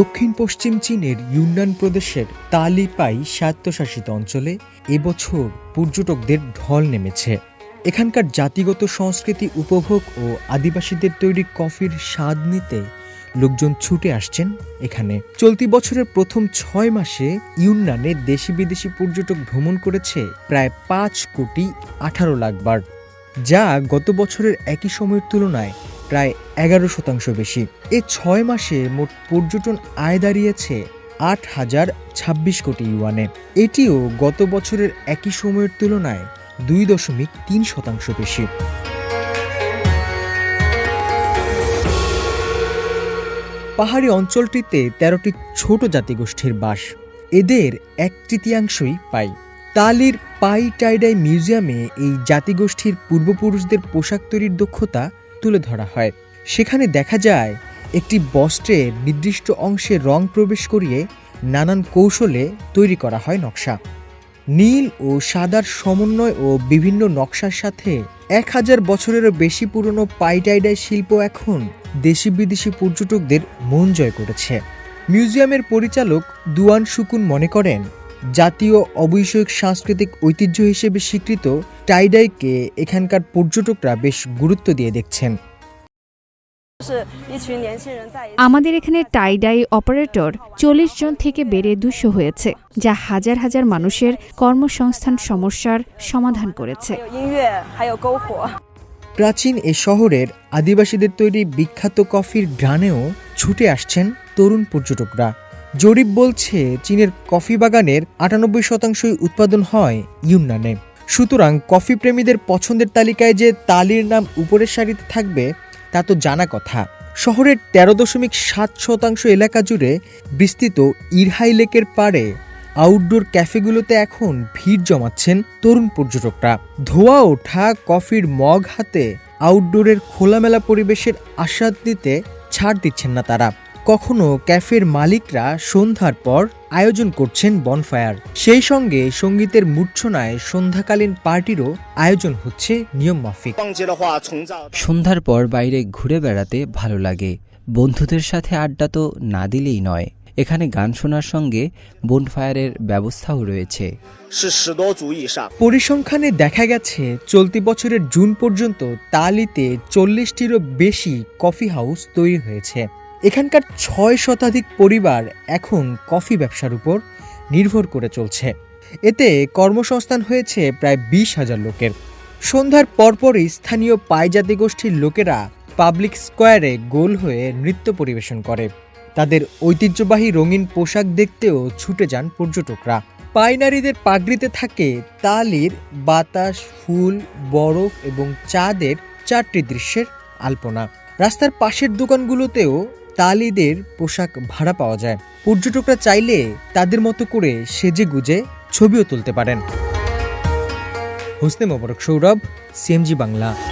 দক্ষিণ পশ্চিম চীনের ইউনান প্রদেশের তালিপাই স্বায়ত্তশাসিত অঞ্চলে এবছর পর্যটকদের ঢল নেমেছে। এখানকার জাতিগত সংস্কৃতি উপভোগ ও আদিবাসীদের তৈরি কফির স্বাদ নিতে লোকজন ছুটে আসছেন এখানে। চলতি বছরের প্রথম ছয় মাসে ইউনানে দেশি বিদেশি পর্যটক ভ্রমণ করেছে প্রায় পাঁচ কোটি আঠারো লাখ বার, যা গত বছরের একই সময়ের তুলনায় প্রায় এগারো শতাংশ বেশি। এ ছয় মাসে মোট পর্যটন আয় দাঁড়িয়েছে আট হাজার ছাব্বিশ কোটি ইউয়ানে। এটিও গত বছরের একই সময়ের তুলনায় দুই দশমিক তিন শতাংশ বেশি। পাহাড়ি অঞ্চলটিতে তেরোটি ছোট জাতিগোষ্ঠীর বাস। এদের এক তৃতীয়াংশই পাই। তালির পাই টাইডাই মিউজিয়ামে এই জাতিগোষ্ঠীর পূর্বপুরুষদের পোশাক তৈরির দক্ষতা তুলে ধরা হয়। সেখানে দেখা যায়, একটি বস্ত্রের নির্দিষ্ট অংশে রং প্রবেশ করিয়ে নানান কৌশলে তৈরি করা হয় নকশা। নীল ও সাদার সমন্বয় ও বিভিন্ন নকশার সাথে এক হাজার বছরেরও বেশি পুরনো পাইটাইডাই শিল্প এখন দেশি বিদেশি পর্যটকদের মন জয় করেছে। মিউজিয়ামের পরিচালক দুয়ান সুকুন মনে করেন জাতীয় অবৈষয়িক সাংস্কৃতিক ঐতিহ্য হিসেবে স্বীকৃত টাইডাইকে এখানকার পর্যটকরা বেশ গুরুত্ব দিয়ে দেখছেন। আমাদের এখানে টাইডাই অপারেটর চল্লিশ জন থেকে বেড়ে দুশো হয়েছে যা হাজার হাজার মানুষের কর্মসংস্থান সমস্যার সমাধান করেছে। প্রাচীন এ শহরের আদিবাসীদের তৈরি বিখ্যাত কফির ঘ্রাণেও ছুটে আসছেন তরুণ পর্যটকরা। জরিপ বলছে, চীনের কফি বাগানের আটানব্বই শতাংশই উৎপাদন হয় ইউনানে। সুতরাং কফি প্রেমীদের পছন্দের তালিকায় যে তালির নাম উপরের সারিতে থাকবে, তা তো জানা কথা। শহরের তেরো দশমিক সাত শতাংশ এলাকা জুড়ে বিস্তৃত ইরহাই লেকের পাড়ে আউটডোর ক্যাফেগুলোতে এখন ভিড় জমাচ্ছেন তরুণ পর্যটকরা। ধোয়া ওঠা কফির মগ হাতে আউটডোরের খোলামেলা পরিবেশের আস্বাদ নিতে ছাড় দিচ্ছেন না তারা। কখনো ক্যাফের মালিকরা সন্ধ্যার পর আয়োজন করছেন বনফায়ার সেই সঙ্গে সঙ্গীতের মূর্ছনায় সন্ধ্যাকালীন পার্টিরও আয়োজন হচ্ছে নিয়ম মাফিক। সন্ধ্যার পর বাইরে ঘুরে বেড়াতে ভালো লাগে। বন্ধুদের সাথে আড্ডা তো না দিলেই নয়। এখানে গান শোনার সঙ্গে বনফায়ারের ব্যবস্থাও রয়েছে। পরিসংখ্যানে দেখা গেছে চলতি বছরের জুন পর্যন্ত তালিতে চল্লিশটিরও বেশি কফি হাউস তৈরি হয়েছে। এখানকার ছয় শতাধিক পরিবার এখন কফি ব্যবসার উপর নির্ভর করে চলছে। এতে কর্মসংস্থান হয়েছে প্রায় বিশ হাজার লোকের। সন্ধ্যার পরপরই স্থানীয় পাইজাতি গোষ্ঠীর লোকেরা পাবলিক স্কোয়ারে গোল হয়ে নৃত্য পরিবেশন করে। তাদের ঐতিহ্যবাহী রঙিন পোশাক দেখতেও ছুটে যান পর্যটকরা। পাইনারিদের পাগড়িতে থাকে তালির, বাতাস, ফুল, বরফ এবং চাঁদের চারটি দৃশ্যের আলপনা। রাস্তার পাশের দোকানগুলোতেও তালিদের পোশাক ভাড়া পাওয়া যায়। পর্যটকরা চাইলে তাদের মতো করে সেজে গুজে ছবিও তুলতে পারেন। হোসনে মোবারক, সৌরভ, সিএমজি বাংলা।